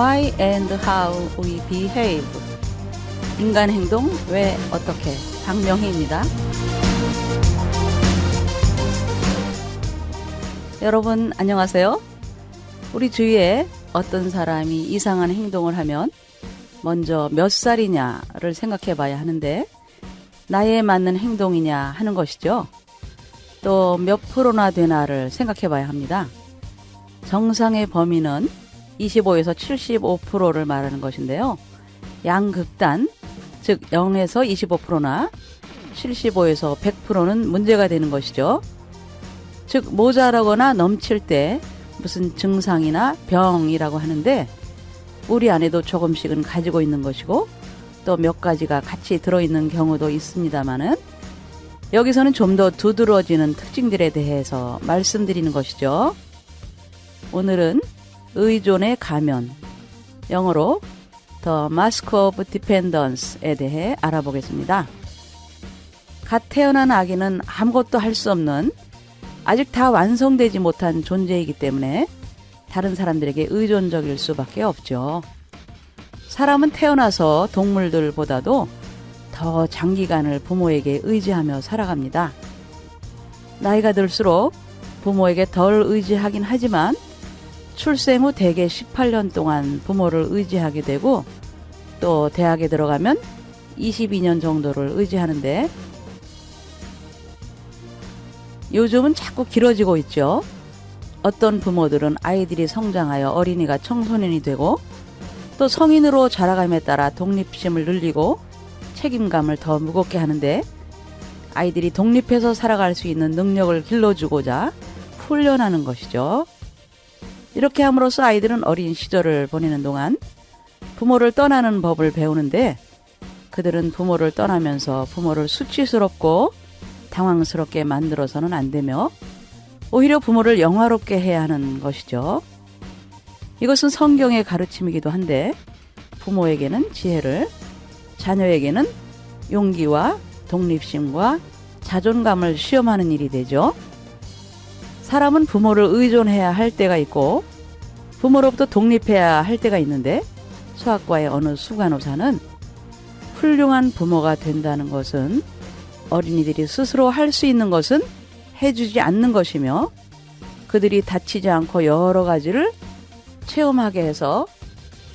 Why and How We Behave. 인간 행동 왜 어떻게 박명희입니다. 여러분 안녕하세요. 우리 주위에 어떤 사람이 이상한 행동을 하면 먼저 몇 살이냐를 생각해 봐야 하는데 나이에 맞는 행동이냐 하는 것이죠. 또 몇 프로나 되나를 생각해 봐야 합니다. 정상의 범위는 25에서 75%를 말하는 것인데요. 양극단, 즉 0에서 25%나 75에서 100%는 문제가 되는 것이죠. 즉 모자라거나 넘칠 때 무슨 증상이나 병이라고 하는데 우리 안에도 조금씩은 가지고 있는 것이고 또 몇 가지가 같이 들어있는 경우도 있습니다만은 여기서는 좀 더 두드러지는 특징들에 대해서 말씀드리는 것이죠. 오늘은 의존의 가면, 영어로 The Mask of Dependence에 대해 알아보겠습니다. 갓 태어난 아기는 아무것도 할 수 없는 아직 다 완성되지 못한 존재이기 때문에 다른 사람들에게 의존적일 수밖에 없죠. 사람은 태어나서 동물들보다도 더 장기간을 부모에게 의지하며 살아갑니다. 나이가 들수록 부모에게 덜 의지하긴 하지만 출생 후 대개 18년 동안 부모를 의지하게 되고 또 대학에 들어가면 22년 정도를 의지하는데 요즘은 자꾸 길어지고 있죠. 어떤 부모들은 아이들이 성장하여 어린이가 청소년이 되고 또 성인으로 자라감에 따라 독립심을 늘리고 책임감을 더 무겁게 하는데 아이들이 독립해서 살아갈 수 있는 능력을 길러주고자 훈련하는 것이죠. 이렇게 함으로써 아이들은 어린 시절을 보내는 동안 부모를 떠나는 법을 배우는데 그들은 부모를 떠나면서 부모를 수치스럽고 당황스럽게 만들어서는 안 되며 오히려 부모를 영화롭게 해야 하는 것이죠. 이것은 성경의 가르침이기도 한데 부모에게는 지혜를 자녀에게는 용기와 독립심과 자존감을 시험하는 일이 되죠. 사람은 부모를 의존해야 할 때가 있고 부모로부터 독립해야 할 때가 있는데 수학과의 어느 수간호사는 훌륭한 부모가 된다는 것은 어린이들이 스스로 할 수 있는 것은 해주지 않는 것이며 그들이 다치지 않고 여러 가지를 체험하게 해서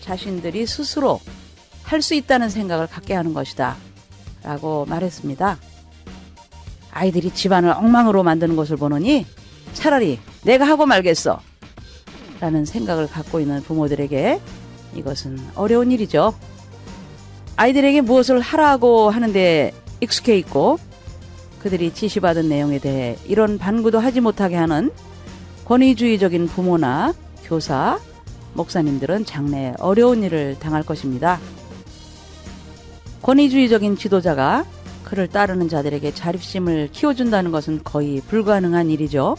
자신들이 스스로 할 수 있다는 생각을 갖게 하는 것이다. 라고 말했습니다. 아이들이 집안을 엉망으로 만드는 것을 보느니 차라리 내가 하고 말겠어. 라는 생각을 갖고 있는 부모들에게 이것은 어려운 일이죠. 아이들에게 무엇을 하라고 하는데 익숙해 있고 그들이 지시받은 내용에 대해 이런 반구도 하지 못하게 하는 권위주의적인 부모나 교사, 목사님들은 장래 어려운 일을 당할 것입니다. 권위주의적인 지도자가 그를 따르는 자들에게 자립심을 키워준다는 것은 거의 불가능한 일이죠.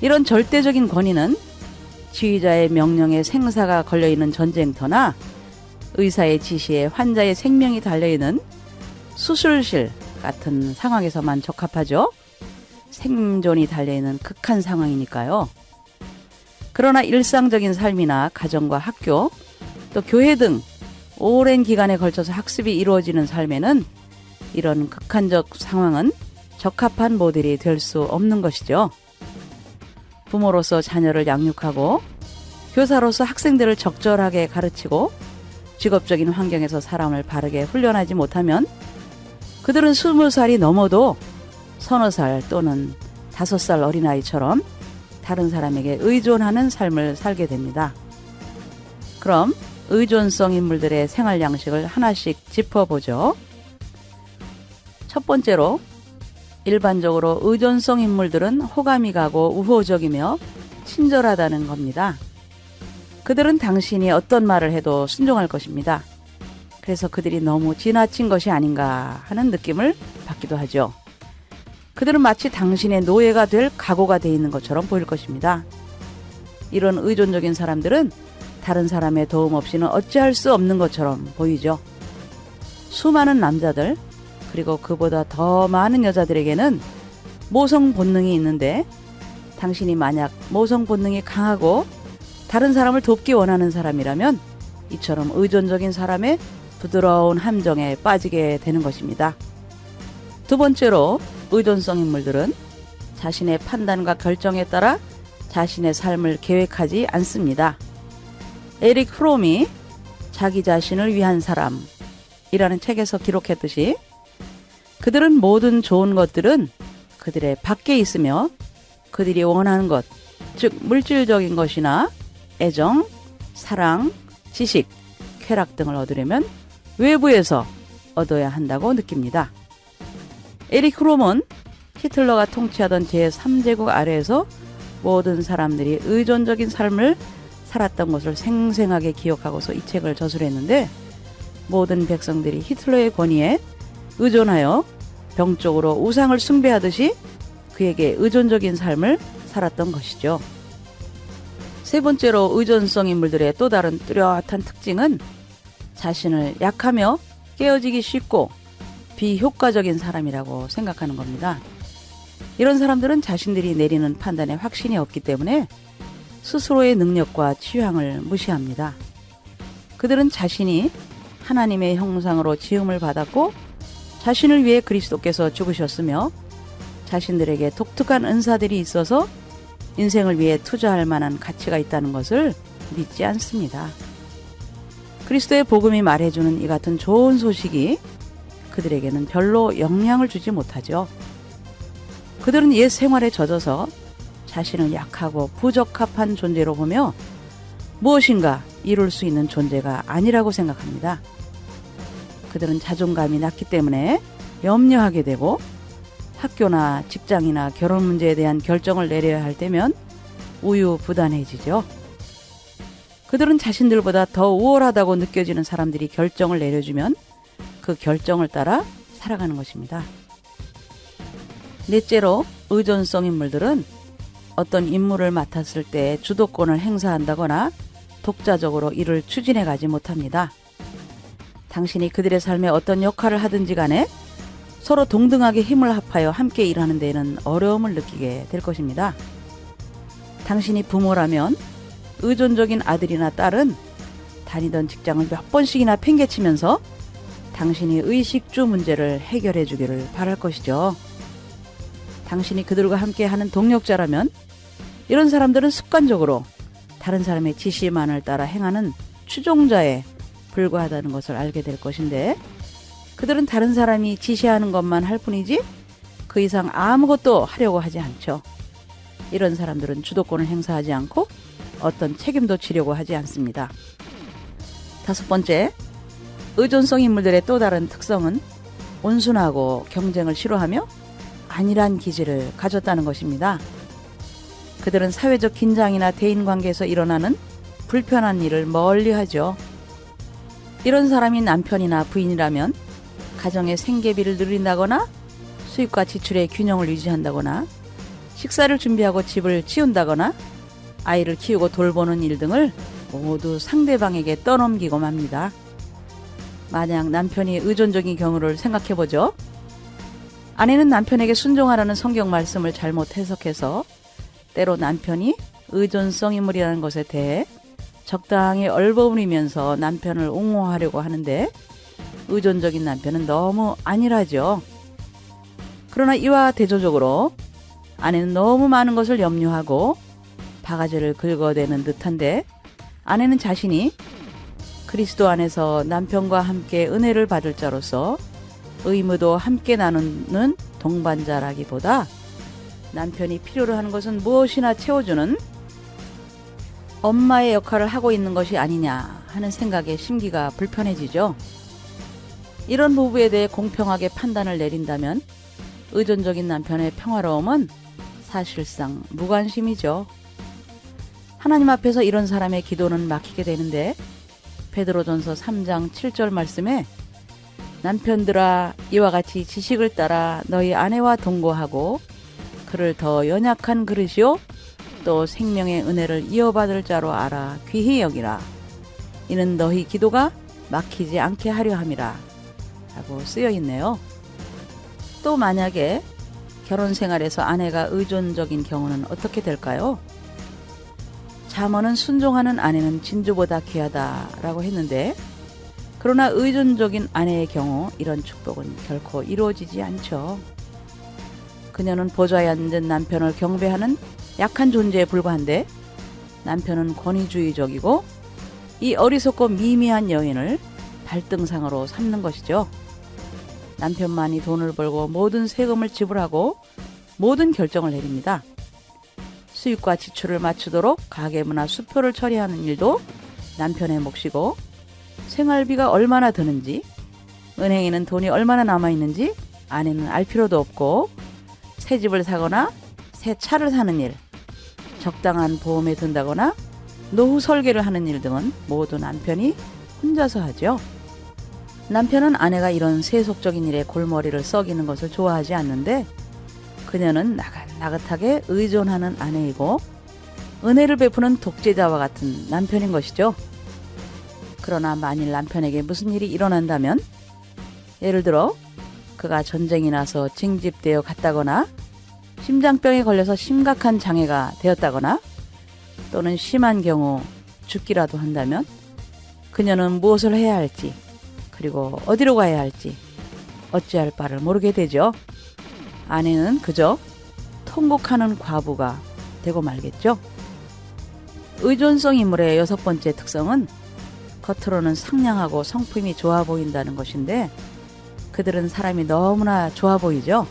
이런 절대적인 권위는 지휘자의 명령에 생사가 걸려있는 전쟁터나 의사의 지시에 환자의 생명이 달려있는 수술실 같은 상황에서만 적합하죠. 생존이 달려있는 극한 상황이니까요. 그러나 일상적인 삶이나 가정과 학교, 또 교회 등 오랜 기간에 걸쳐서 학습이 이루어지는 삶에는 이런 극한적 상황은 적합한 모델이 될 수 없는 것이죠. 부모로서 자녀를 양육하고 교사로서 학생들을 적절하게 가르치고 직업적인 환경에서 사람을 바르게 훈련하지 못하면 그들은 스무 살이 넘어도 서너 살 또는 다섯 살 어린아이처럼 다른 사람에게 의존하는 삶을 살게 됩니다. 그럼 의존성 인물들의 생활 양식을 하나씩 짚어보죠. 첫 번째로 일반적으로 의존성 인물들은 호감이 가고 우호적이며 친절하다는 겁니다. 그들은 당신이 어떤 말을 해도 순종할 것입니다. 그래서 그들이 너무 지나친 것이 아닌가 하는 느낌을 받기도 하죠. 그들은 마치 당신의 노예가 될 각오가 돼 있는 것처럼 보일 것입니다. 이런 의존적인 사람들은 다른 사람의 도움 없이는 어찌할 수 없는 것처럼 보이죠. 수많은 남자들, 그리고 그보다 더 많은 여자들에게는 모성 본능이 있는데 당신이 만약 모성 본능이 강하고 다른 사람을 돕기 원하는 사람이라면 이처럼 의존적인 사람의 부드러운 함정에 빠지게 되는 것입니다. 두 번째로 의존성 인물들은 자신의 판단과 결정에 따라 자신의 삶을 계획하지 않습니다. 에릭 프롬이 자기 자신을 위한 사람이라는 책에서 기록했듯이 그들은 모든 좋은 것들은 그들의 밖에 있으며 그들이 원하는 것, 즉 물질적인 것이나 애정, 사랑, 지식, 쾌락 등을 얻으려면 외부에서 얻어야 한다고 느낍니다. 에릭 크롬은 히틀러가 통치하던 제3제국 아래에서 모든 사람들이 의존적인 삶을 살았던 것을 생생하게 기억하고서 이 책을 저술했는데 모든 백성들이 히틀러의 권위에 의존하여 병적으로 우상을 숭배하듯이 그에게 의존적인 삶을 살았던 것이죠. 세 번째로 의존성 인물들의 또 다른 뚜렷한 특징은 자신을 약하며 깨어지기 쉽고 비효과적인 사람이라고 생각하는 겁니다. 이런 사람들은 자신들이 내리는 판단에 확신이 없기 때문에 스스로의 능력과 취향을 무시합니다. 그들은 자신이 하나님의 형상으로 지음을 받았고 자신을 위해 그리스도께서 죽으셨으며 자신들에게 독특한 은사들이 있어서 인생을 위해 투자할 만한 가치가 있다는 것을 믿지 않습니다. 그리스도의 복음이 말해주는 이 같은 좋은 소식이 그들에게는 별로 영향을 주지 못하죠. 그들은 옛 생활에 젖어서 자신을 약하고 부적합한 존재로 보며 무엇인가 이룰 수 있는 존재가 아니라고 생각합니다. 그들은 자존감이 낮기 때문에 염려하게 되고 학교나 직장이나 결혼 문제에 대한 결정을 내려야 할 때면 우유부단해지죠. 그들은 자신들보다 더 우월하다고 느껴지는 사람들이 결정을 내려주면 그 결정을 따라 살아가는 것입니다. 넷째로 의존성 인물들은 어떤 임무를 맡았을 때 주도권을 행사한다거나 독자적으로 이를 추진해 가지 못합니다. 당신이 그들의 삶에 어떤 역할을 하든지 간에 서로 동등하게 힘을 합하여 함께 일하는 데에는 어려움을 느끼게 될 것입니다. 당신이 부모라면 의존적인 아들이나 딸은 다니던 직장을 몇 번씩이나 팽개치면서 당신이 의식주 문제를 해결해 주기를 바랄 것이죠. 당신이 그들과 함께 하는 동력자라면 이런 사람들은 습관적으로 다른 사람의 지시만을 따라 행하는 추종자에 불과하다는 것을 알게 될 것인데 그들은 다른 사람이 지시하는 것만 할 뿐이지 그 이상 아무것도 하려고 하지 않죠. 이런 사람들은 주도권을 행사하지 않고 어떤 책임도 지려고 하지 않습니다. 다섯 번째, 의존성 인물들의 또 다른 특성은 온순하고 경쟁을 싫어하며 안일한 기질을 가졌다는 것입니다. 그들은 사회적 긴장이나 대인 관계에서 일어나는 불편한 일을 멀리 하죠. 이런 사람이 남편이나 부인이라면 가정의 생계비를 늘린다거나 수입과 지출의 균형을 유지한다거나 식사를 준비하고 집을 치운다거나 아이를 키우고 돌보는 일 등을 모두 상대방에게 떠넘기고 맙니다. 만약 남편이 의존적인 경우를 생각해 보죠. 아내는 남편에게 순종하라는 성경 말씀을 잘못 해석해서 때로 남편이 의존성 인물이라는 것에 대해 적당히 얼버무리면서 남편을 옹호하려고 하는데 의존적인 남편은 너무 안일하죠. 그러나 이와 대조적으로 아내는 너무 많은 것을 염려하고 바가지를 긁어대는 듯한데 아내는 자신이 그리스도 안에서 남편과 함께 은혜를 받을 자로서 의무도 함께 나누는 동반자라기보다 남편이 필요로 하는 것은 무엇이나 채워주는 엄마의 역할을 하고 있는 것이 아니냐 하는 생각에 심기가 불편해지죠. 이런 부부에 대해 공평하게 판단을 내린다면 의존적인 남편의 평화로움은 사실상 무관심이죠. 하나님 앞에서 이런 사람의 기도는 막히게 되는데 베드로전서 3장 7절 말씀에 남편들아 이와 같이 지식을 따라 너희 아내와 동거하고 그를 더 연약한 그릇이요 또 생명의 은혜를 이어받을 자로 알아 귀히 여기라 이는 너희 기도가 막히지 않게 하려 함이라 라고 쓰여 있네요. 또 만약에 결혼 생활에서 아내가 의존적인 경우는 어떻게 될까요? 잠언은 순종하는 아내는 진주보다 귀하다라고 했는데 그러나 의존적인 아내의 경우 이런 축복은 결코 이루어지지 않죠. 그녀는 보좌에 앉은 남편을 경배하는 약한 존재에 불과한데 남편은 권위주의적이고 이 어리석고 미미한 여인을 발등상으로 삼는 것이죠. 남편만이 돈을 벌고 모든 세금을 지불하고 모든 결정을 내립니다. 수입과 지출을 맞추도록 가계부나 수표를 처리하는 일도 남편의 몫이고 생활비가 얼마나 드는지 은행에는 돈이 얼마나 남아 있는지 아내는 알 필요도 없고 새 집을 사거나 새 차를 사는 일, 적당한 보험에 든다거나 노후 설계를 하는 일 등은 모두 남편이 혼자서 하죠. 남편은 아내가 이런 세속적인 일에 골머리를 썩이는 것을 좋아하지 않는데 그녀는 나긋나긋하게 의존하는 아내이고 은혜를 베푸는 독재자와 같은 남편인 것이죠. 그러나 만일 남편에게 무슨 일이 일어난다면 예를 들어 그가 전쟁이 나서 징집되어 갔다거나 심장병에 걸려서 심각한 장애가 되었다거나 또는 심한 경우 죽기라도 한다면 그녀는 무엇을 해야 할지 그리고 어디로 가야 할지 어찌할 바를 모르게 되죠. 아내는 그저 통곡하는 과부가 되고 말겠죠. 의존성 인물의 여섯 번째 특성은 겉으로는 상냥하고 성품이 좋아 보인다는 것인데 그들은 사람이 너무나 좋아 보이죠.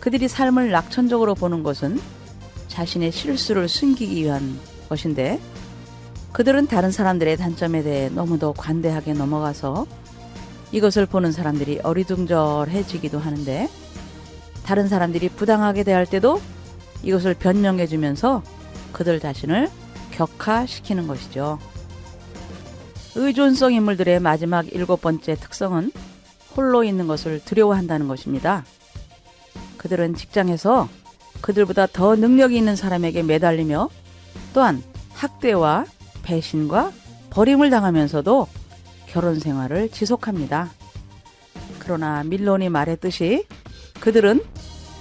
그들이 삶을 낙천적으로 보는 것은 자신의 실수를 숨기기 위한 것인데 그들은 다른 사람들의 단점에 대해 너무도 관대하게 넘어가서 이것을 보는 사람들이 어리둥절해지기도 하는데 다른 사람들이 부당하게 대할 때도 이것을 변명해 주면서 그들 자신을 격화시키는 것이죠. 의존성 인물들의 마지막 일곱 번째 특성은 홀로 있는 것을 두려워한다는 것입니다. 그들은 직장에서 그들보다 더 능력이 있는 사람에게 매달리며 또한 학대와 배신과 버림을 당하면서도 결혼 생활을 지속합니다. 그러나 밀론이 말했듯이 그들은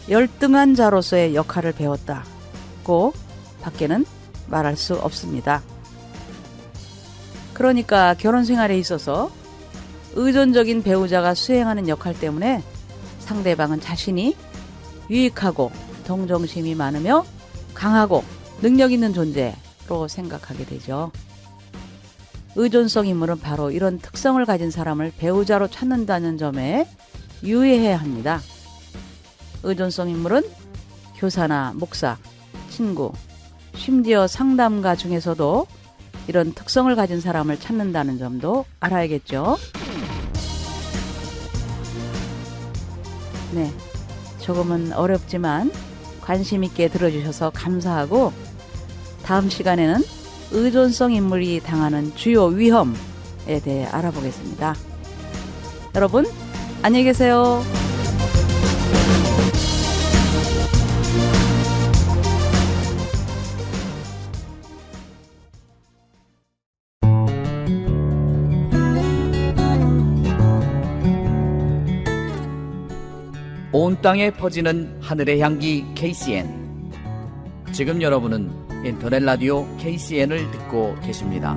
열등한 자로서의 역할을 배웠다고 밖에는 말할 수 없습니다. 그러니까 결혼 생활에 있어서 의존적인 배우자가 수행하는 역할 때문에 상대방은 자신이 유익하고 동정심이 많으며 강하고 능력 있는 존재로 생각하게 되죠. 의존성 인물은 바로 이런 특성을 가진 사람을 배우자로 찾는다는 점에 유의해야 합니다. 의존성 인물은 교사나 목사, 친구, 심지어 상담가 중에서도 이런 특성을 가진 사람을 찾는다는 점도 알아야겠죠. 네. 조금은 어렵지만 관심 있게 들어주셔서 감사하고 다음 시간에는 의존성 인물이 당하는 주요 위험에 대해 알아보겠습니다. 여러분, 안녕히 계세요. 온 땅에 퍼지는 하늘의 향기 KCN. 지금 여러분은 인터넷 라디오 KCN을 듣고 계십니다.